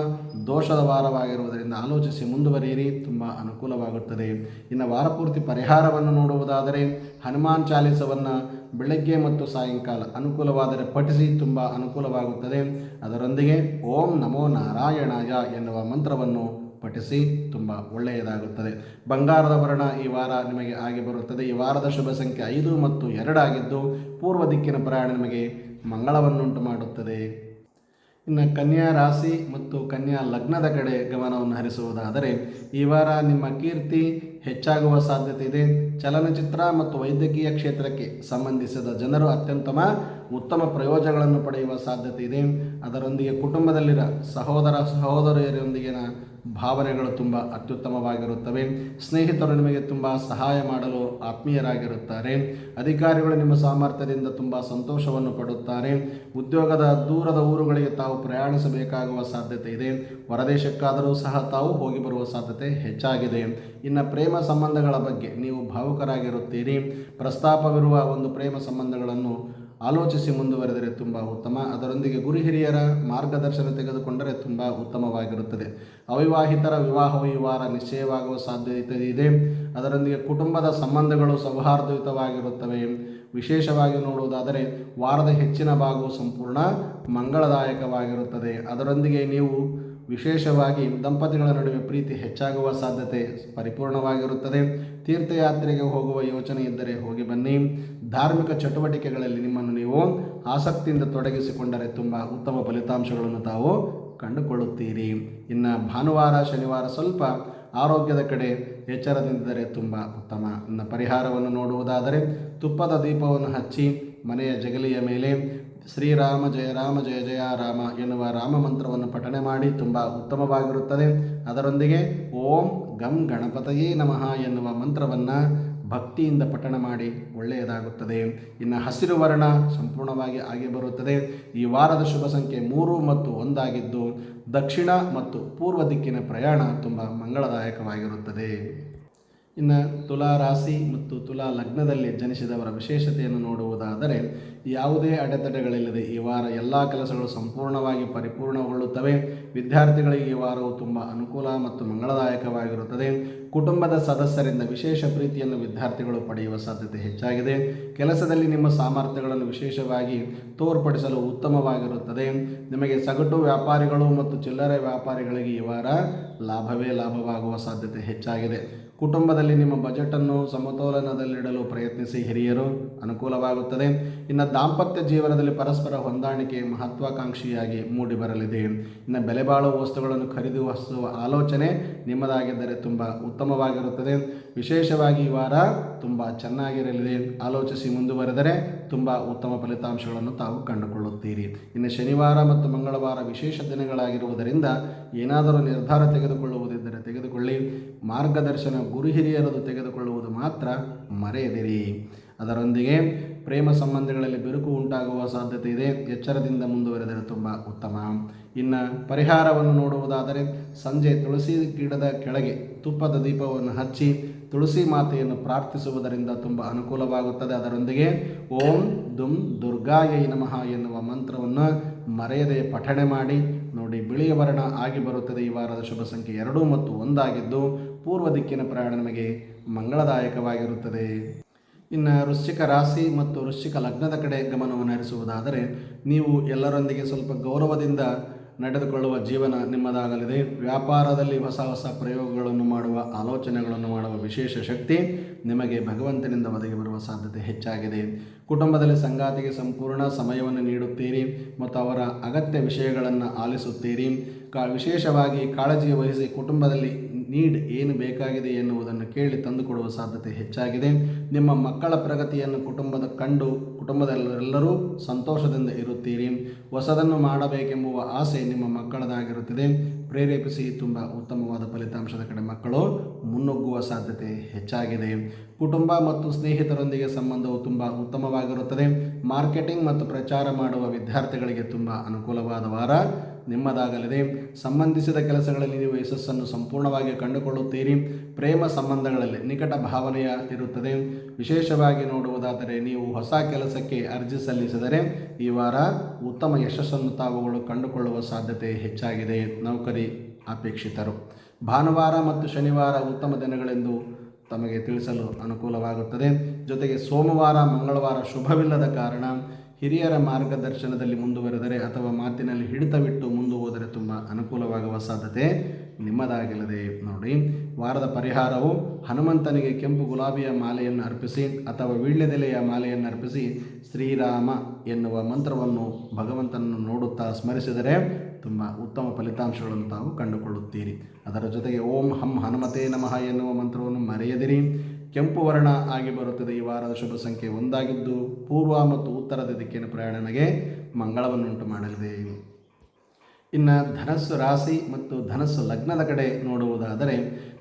ದೋಷದ ವಾರವಾಗಿರುವುದರಿಂದ ಆಲೋಚಿಸಿ ಮುಂದುವರಿಯಿರಿ. ತುಂಬ ಅನುಕೂಲವಾಗುತ್ತದೆ. ಇನ್ನು ವಾರಪೂರ್ತಿ ಪರಿಹಾರವನ್ನು ನೋಡುವುದಾದರೆ ಹನುಮಾನ್ ಚಾಲೀಸವನ್ನು ಬೆಳಗ್ಗೆ ಮತ್ತು ಸಾಯಂಕಾಲ ಅನುಕೂಲವಾದರೆ ಪಠಿಸಿ ತುಂಬ ಅನುಕೂಲವಾಗುತ್ತದೆ. ಅದರೊಂದಿಗೆ ಓಂ ನಮೋ ನಾರಾಯಣಾಯ ಎನ್ನುವ ಮಂತ್ರವನ್ನು ಪಠಿಸಿ ತುಂಬ ಒಳ್ಳೆಯದಾಗುತ್ತದೆ. ಬಂಗಾರದ ವರ್ಣ ಈ ವಾರ ನಿಮಗೆ ಆಗಿ ಬರುತ್ತದೆ. ಈ ವಾರದ ಶುಭ ಸಂಖ್ಯೆ ಐದು ಮತ್ತು ಎರಡಾಗಿದ್ದು ಪೂರ್ವ ದಿಕ್ಕಿನ ಪ್ರಯಾಣ ನಿಮಗೆ ಮಂಗಳವನ್ನುಂಟು ಮಾಡುತ್ತದೆ. ಇನ್ನು ಕನ್ಯಾ ರಾಶಿ ಮತ್ತು ಕನ್ಯಾ ಲಗ್ನದ ಕಡೆ ಗಮನವನ್ನು ಹರಿಸುವುದಾದರೆ ಈ ವಾರ ನಿಮ್ಮ ಕೀರ್ತಿ ಹೆಚ್ಚಾಗುವ ಸಾಧ್ಯತೆ ಇದೆ. ಚಲನಚಿತ್ರ ಮತ್ತು ವೈದ್ಯಕೀಯ ಕ್ಷೇತ್ರಕ್ಕೆ ಸಂಬಂಧಿಸಿದ ಜನರು ಅತ್ಯಂತಮ ಉತ್ತಮ ಪ್ರಯೋಜನಗಳನ್ನು ಪಡೆಯುವ ಸಾಧ್ಯತೆ ಇದೆ. ಅದರೊಂದಿಗೆ ಕುಟುಂಬದಲ್ಲಿರ ಸಹೋದರ, ಸಹೋದರಿಯರೊಂದಿಗಿನ ಭಾವನೆಗಳು ತುಂಬ ಅತ್ಯುತ್ತಮವಾಗಿರುತ್ತವೆ. ಸ್ನೇಹಿತರು ನಿಮಗೆ ತುಂಬ ಸಹಾಯ ಮಾಡಲು ಆತ್ಮೀಯರಾಗಿರುತ್ತಾರೆ. ಅಧಿಕಾರಿಗಳು ನಿಮ್ಮ ಸಾಮರ್ಥ್ಯದಿಂದ ತುಂಬ ಸಂತೋಷವನ್ನು ಪಡುತ್ತಾರೆ. ಉದ್ಯೋಗದ ದೂರದ ಊರುಗಳಿಗೆ ತಾವು ಪ್ರಯಾಣಿಸಬೇಕಾಗುವ ಸಾಧ್ಯತೆ ಇದೆ. ಹೊರದೇಶಕ್ಕಾದರೂ ಸಹ ತಾವು ಹೋಗಿ ಬರುವ ಸಾಧ್ಯತೆ ಹೆಚ್ಚಾಗಿದೆ. ಇನ್ನು ಪ್ರೇಮ ಸಂಬಂಧಗಳ ಬಗ್ಗೆ ನೀವು ಭಾವುಕರಾಗಿರುತ್ತೀರಿ. ಪ್ರಸ್ತಾಪವಿರುವ ಒಂದು ಪ್ರೇಮ ಸಂಬಂಧಗಳನ್ನು ಆಲೋಚಿಸಿ ಮುಂದುವರೆದರೆ ತುಂಬ ಉತ್ತಮ. ಅದರೊಂದಿಗೆ ಗುರು ಹಿರಿಯರ ಮಾರ್ಗದರ್ಶನ ತೆಗೆದುಕೊಂಡರೆ ತುಂಬ ಉತ್ತಮವಾಗಿರುತ್ತದೆ. ಅವಿವಾಹಿತರ ವಿವಾಹ ವಿವಾಹ ನಿಶ್ಚಯವಾಗುವ ಸಾಧ್ಯತೆ ಇದೆ ಅದರೊಂದಿಗೆ ಕುಟುಂಬದ ಸಂಬಂಧಗಳು ಸೌಹಾರ್ದಯುತವಾಗಿರುತ್ತವೆ. ವಿಶೇಷವಾಗಿ ನೋಡುವುದಾದರೆ, ವಾರದ ಹೆಚ್ಚಿನ ಭಾಗವು ಸಂಪೂರ್ಣ ಮಂಗಳದಾಯಕವಾಗಿರುತ್ತದೆ. ಅದರೊಂದಿಗೆ ನೀವು ವಿಶೇಷವಾಗಿ ದಂಪತಿಗಳ ನಡುವೆ ಪ್ರೀತಿ ಹೆಚ್ಚಾಗುವ ಸಾಧ್ಯತೆ ಪರಿಪೂರ್ಣವಾಗಿರುತ್ತದೆ. ತೀರ್ಥಯಾತ್ರೆಗೆ ಹೋಗುವ ಯೋಚನೆ ಇದ್ದರೆ ಹೋಗಿ ಬನ್ನಿ. ಧಾರ್ಮಿಕ ಚಟುವಟಿಕೆಗಳಲ್ಲಿ ನಿಮ್ಮನ್ನು ನೀವು ಆಸಕ್ತಿಯಿಂದ ತೊಡಗಿಸಿಕೊಂಡರೆ ತುಂಬ ಉತ್ತಮ ಫಲಿತಾಂಶಗಳನ್ನು ತಾವು ಕಂಡುಕೊಳ್ಳುತ್ತೀರಿ. ಇನ್ನು ಭಾನುವಾರ, ಶನಿವಾರ ಸ್ವಲ್ಪ ಆರೋಗ್ಯದ ಕಡೆ ಎಚ್ಚರದಿಂದಿದ್ದರೆ ತುಂಬ ಉತ್ತಮ. ಇನ್ನು ಪರಿಹಾರವನ್ನು ನೋಡುವುದಾದರೆ ತುಪ್ಪದ ದೀಪವನ್ನು ಹಚ್ಚಿ ಮನೆಯ ಜಗಲಿಯ ಮೇಲೆ ಶ್ರೀರಾಮ ಜಯ ರಾಮ ಜಯ ಜಯ ರಾಮ ಎನ್ನುವ ರಾಮ ಮಂತ್ರವನ್ನು ಪಠನೆ ಮಾಡಿ ತುಂಬ ಉತ್ತಮವಾಗಿರುತ್ತದೆ. ಅದರೊಂದಿಗೆ ಓಂ ಗಂ ಗಣಪತಯೇ ನಮಃ ಎನ್ನುವ ಮಂತ್ರವನ್ನು ಭಕ್ತಿಯಿಂದ ಪಠಣ ಮಾಡಿ ಒಳ್ಳೆಯದಾಗುತ್ತದೆ. ಇನ್ನು ಹಸಿರು ವರ್ಣ ಸಂಪೂರ್ಣವಾಗಿ ಆಗಿ ಬರುತ್ತದೆ. ಈ ವಾರದ ಶುಭ ಸಂಖ್ಯೆ ಮೂರು ಮತ್ತು ಒಂದಾಗಿದ್ದು ದಕ್ಷಿಣ ಮತ್ತು ಪೂರ್ವ ದಿಕ್ಕಿನ ಪ್ರಯಾಣ ತುಂಬ ಮಂಗಳದಾಯಕವಾಗಿರುತ್ತದೆ. ಇನ್ನು ತುಲಾ ರಾಶಿ ಮತ್ತು ತುಲಾ ಲಗ್ನದಲ್ಲಿ ಜನಿಸಿದವರ ವಿಶೇಷತೆಯನ್ನು ನೋಡುವುದಾದರೆ, ಯಾವುದೇ ಅಡೆತಡೆಗಳಿಲ್ಲದೆ ಈ ವಾರ ಎಲ್ಲ ಕೆಲಸಗಳು ಸಂಪೂರ್ಣವಾಗಿ ಪರಿಪೂರ್ಣಗೊಳ್ಳುತ್ತವೆ. ವಿದ್ಯಾರ್ಥಿಗಳಿಗೆ ಈ ವಾರವು ತುಂಬ ಅನುಕೂಲ ಮತ್ತು ಮಂಗಳದಾಯಕವಾಗಿರುತ್ತದೆ. ಕುಟುಂಬದ ಸದಸ್ಯರಿಂದ ವಿಶೇಷ ಪ್ರೀತಿಯನ್ನು ವಿದ್ಯಾರ್ಥಿಗಳು ಪಡೆಯುವ ಸಾಧ್ಯತೆ ಹೆಚ್ಚಾಗಿದೆ. ಕೆಲಸದಲ್ಲಿ ನಿಮ್ಮ ಸಾಮರ್ಥ್ಯಗಳನ್ನು ವಿಶೇಷವಾಗಿ ತೋರ್ಪಡಿಸಲು ಉತ್ತಮವಾಗಿರುತ್ತದೆ. ನಿಮಗೆ ಸಗಟು ವ್ಯಾಪಾರಿಗಳು ಮತ್ತು ಚಿಲ್ಲರೆ ವ್ಯಾಪಾರಿಗಳಿಗೆ ಈ ವಾರ ಲಾಭವೇ ಲಾಭವಾಗುವ ಸಾಧ್ಯತೆ ಹೆಚ್ಚಾಗಿದೆ. ಕುಟುಂಬದಲ್ಲಿ ನಿಮ್ಮ ಬಜೆಟನ್ನು ಸಮತೋಲನದಲ್ಲಿಡಲು ಪ್ರಯತ್ನಿಸಿ ಹಿರಿಯರು. ಅನುಕೂಲವಾಗುತ್ತದೆ. ಇನ್ನು ದಾಂಪತ್ಯ ಜೀವನದಲ್ಲಿ ಪರಸ್ಪರ ಹೊಂದಾಣಿಕೆ ಮಹತ್ವಾಕಾಂಕ್ಷಿಯಾಗಿ ಮೂಡಿಬರಲಿದೆ. ಇನ್ನು ಬೆಲೆ ಬಾಳುವ ವಸ್ತುಗಳನ್ನು ಖರೀದಿಸುವ ಆಲೋಚನೆ ನಿಮ್ಮದಾಗಿದ್ದರೆ ತುಂಬ ಉತ್ತಮವಾಗಿರುತ್ತದೆ. ವಿಶೇಷವಾಗಿ ಈ ವಾರ ತುಂಬ ಚೆನ್ನಾಗಿರಲಿದೆ. ಆಲೋಚಿಸಿ ಮುಂದುವರೆದರೆ ತುಂಬ ಉತ್ತಮ ಫಲಿತಾಂಶಗಳನ್ನು ತಾವು ಕಂಡುಕೊಳ್ಳುತ್ತೀರಿ. ಇನ್ನು ಶನಿವಾರ ಮತ್ತು ಮಂಗಳವಾರ ವಿಶೇಷ ದಿನಗಳಾಗಿರುವುದರಿಂದ ಏನಾದರೂ ನಿರ್ಧಾರ ತೆಗೆದುಕೊಳ್ಳುವುದಿದ್ದರೆ ತೆಗೆದುಕೊಳ್ಳಿ ಮಾರ್ಗದರ್ಶನ ಗುರು ಹಿರಿಯರದು ತೆಗೆದುಕೊಳ್ಳುವುದು ಮಾತ್ರ ಮರೆಯದಿರಿ. ಅದರೊಂದಿಗೆ ಪ್ರೇಮ ಸಂಬಂಧಗಳಲ್ಲಿ ಬಿರುಕು ಉಂಟಾಗುವ ಸಾಧ್ಯತೆ ಇದೆ. ಎಚ್ಚರದಿಂದ ಮುಂದುವರೆದರೆ ತುಂಬ ಉತ್ತಮ. ಇನ್ನು ಪರಿಹಾರವನ್ನು ನೋಡುವುದಾದರೆ ಸಂಜೆ ತುಳಸಿ ಗಿಡದ ಕೆಳಗೆ ತುಪ್ಪದ ದೀಪವನ್ನು ಹಚ್ಚಿ ತುಳಸಿ ಮಾತೆಯನ್ನು ಪ್ರಾರ್ಥಿಸುವುದರಿಂದ ತುಂಬ ಅನುಕೂಲವಾಗುತ್ತದೆ. ಅದರೊಂದಿಗೆ ಓಂ ದುಂ ದುರ್ಗಾಯೈ ನಮಃ ಎನ್ನುವ ಮಂತ್ರವನ್ನು ಮರೆಯದೆ ಪಠಣೆ ಮಾಡಿ ನೋಡಿ ಬಿಳಿಯ ವರ್ಣ ಆಗಿ ಬರುತ್ತದೆ. ಈ ವಾರದ ಶುಭ ಸಂಖ್ಯೆ ಎರಡು ಮತ್ತು ಒಂದಾಗಿದ್ದು ಪೂರ್ವ ದಿಕ್ಕಿನ ಪ್ರಯಾಣ ನಮಗೆ ಮಂಗಳದಾಯಕವಾಗಿರುತ್ತದೆ. ಇನ್ನು ವೃಶ್ಚಿಕ ರಾಶಿ ಮತ್ತು ವೃಶ್ಚಿಕ ಲಗ್ನದ ಕಡೆ ಗಮನವನ್ನು ಹರಿಸುವುದಾದರೆ, ನೀವು ಎಲ್ಲರೊಂದಿಗೆ ಸ್ವಲ್ಪ ಗೌರವದಿಂದ ನಡೆದುಕೊಳ್ಳುವ ಜೀವನ ನಿಮ್ಮದಾಗಲಿದೆ. ವ್ಯಾಪಾರದಲ್ಲಿ ಹೊಸ ಹೊಸ ಪ್ರಯೋಗಗಳನ್ನು ಮಾಡುವ, ಆಲೋಚನೆಗಳನ್ನು ಮಾಡುವ ವಿಶೇಷ ಶಕ್ತಿ ನಿಮಗೆ ಭಗವಂತನಿಂದ ಒದಗಿ ಬರುವ ಸಾಧ್ಯತೆ ಹೆಚ್ಚಾಗಿದೆ. ಕುಟುಂಬದಲ್ಲಿ ಸಂಗಾತಿಗೆ ಸಂಪೂರ್ಣ ಸಮಯವನ್ನು ನೀಡುತ್ತೀರಿ ಮತ್ತು ಅವರ ಅಗತ್ಯ ವಿಷಯಗಳನ್ನು ಆಲಿಸುತ್ತೀರಿ. ಕಾ, ವಿಶೇಷವಾಗಿ ಕಾಳಜಿ ವಹಿಸಿ ಕುಟುಂಬದಲ್ಲಿ ನೀಡ್ ಏನು ಬೇಕಾಗಿದೆ ಎನ್ನುವುದನ್ನು ಕೇಳಿ ತಂದುಕೊಡುವ ಸಾಧ್ಯತೆ ಹೆಚ್ಚಾಗಿದೆ. ನಿಮ್ಮ ಮಕ್ಕಳ ಪ್ರಗತಿಯನ್ನು ಕುಟುಂಬದ ಕಂಡು ಕುಟುಂಬದಲ್ಲೆಲ್ಲರೂ ಸಂತೋಷದಿಂದ ಇರುತ್ತೀರಿ. ಹೊಸದನ್ನು ಮಾಡಬೇಕೆಂಬುವ ಆಸೆ ನಿಮ್ಮ ಮಕ್ಕಳದಾಗಿರುತ್ತದೆ. ಪ್ರೇರೇಪಿಸಿ, ತುಂಬ ಉತ್ತಮವಾದ ಫಲಿತಾಂಶದ ಕಡೆ ಮಕ್ಕಳು ಮುನ್ನುಗ್ಗುವ ಸಾಧ್ಯತೆ ಹೆಚ್ಚಾಗಿದೆ. ಕುಟುಂಬ ಮತ್ತು ಸ್ನೇಹಿತರೊಂದಿಗೆ ಸಂಬಂಧವು ತುಂಬ ಉತ್ತಮವಾಗಿರುತ್ತದೆ. ಮಾರ್ಕೆಟಿಂಗ್ ಮತ್ತು ಪ್ರಚಾರ ಮಾಡುವ ವಿದ್ಯಾರ್ಥಿಗಳಿಗೆ ತುಂಬ ಅನುಕೂಲವಾದ ವಾರ. ನಿಮ್ಮದಾಗಲಿದೆ. ಸಂಬಂಧಿಸಿದ ಕೆಲಸಗಳಲ್ಲಿ ನೀವು ಯಶಸ್ಸನ್ನು ಸಂಪೂರ್ಣವಾಗಿ ಕಂಡುಕೊಳ್ಳುತ್ತೀರಿ. ಪ್ರೇಮ ಸಂಬಂಧಗಳಲ್ಲಿ ನಿಕಟ ಭಾವನೆಯ ಇರುತ್ತದೆ. ವಿಶೇಷವಾಗಿ ನೋಡುವುದಾದರೆ ನೀವು ಹೊಸ ಕೆಲಸಕ್ಕೆ ಅರ್ಜಿ ಸಲ್ಲಿಸಿದರೆ ಈ ವಾರ ಉತ್ತಮ ಯಶಸ್ಸನ್ನು ತಾವುಗಳು ಕಂಡುಕೊಳ್ಳುವ ಸಾಧ್ಯತೆ ಹೆಚ್ಚಾಗಿದೆ. ನೌಕರಿ ಅಪೇಕ್ಷಿತರು. ಭಾನುವಾರ ಮತ್ತು ಶನಿವಾರ ಉತ್ತಮ ದಿನಗಳೆಂದು ತಮಗೆ ತಿಳಿಸಲು ಅನುಕೂಲವಾಗುತ್ತದೆ. ಜೊತೆಗೆ ಸೋಮವಾರ, ಮಂಗಳವಾರ ಶುಭವಿಲ್ಲದ ಕಾರಣ ಹಿರಿಯರ ಮಾರ್ಗದರ್ಶನದಲ್ಲಿ ಮುಂದುವರೆದರೆ ಅಥವಾ ಮಾತಿನಲ್ಲಿ ಹಿಡಿತವಿಟ್ಟು ಮುಂದೆ ಹೋದರೆ ತುಂಬ ಅನುಕೂಲವಾಗುವ ಸಾಧ್ಯತೆ ನಿಮ್ಮದಾಗಿಲ್ಲದೆ ನೋಡಿ. ವಾರದ ಪರಿಹಾರವು ಹನುಮಂತನಿಗೆ ಕೆಂಪು ಗುಲಾಬಿಯ ಮಾಲೆಯನ್ನು ಅರ್ಪಿಸಿ ಅಥವಾ ವೀಳ್ಯದೆಲೆಯ ಮಾಲೆಯನ್ನು ಅರ್ಪಿಸಿ ಶ್ರೀರಾಮ ಎನ್ನುವ ಮಂತ್ರವನ್ನು ಭಗವಂತನನ್ನು ನೋಡುತ್ತಾ ಸ್ಮರಿಸಿದರೆ ತುಂಬ ಉತ್ತಮ ಫಲಿತಾಂಶಗಳನ್ನು ತಾವು ಕಂಡುಕೊಳ್ಳುತ್ತೀರಿ. ಅದರ ಜೊತೆಗೆ ಓಂ ಹಂ ಹನುಮತೆ ನಮಃ ಎನ್ನುವ ಮಂತ್ರವನ್ನು ಮರೆಯದಿರಿ. ಕೆಂಪು ವರ್ಣ ಆಗಿ ಬರುತ್ತದೆ ಈ ವಾರದ ಶುಭ ಸಂಖ್ಯೆ ಒಂದಾಗಿದ್ದು, ಪೂರ್ವ ಮತ್ತು ಉತ್ತರದ ದಿಕ್ಕಿನ ಪ್ರಯಾಣನಿಗೆ ಮಂಗಳವನ್ನುಂಟು ಮಾಡಲಿದೆ. ಇನ್ನು ಧನಸ್ಸು ರಾಶಿ ಮತ್ತು ಧನಸ್ಸು ಲಗ್ನದ ಕಡೆ ನೋಡುವುದಾದರೆ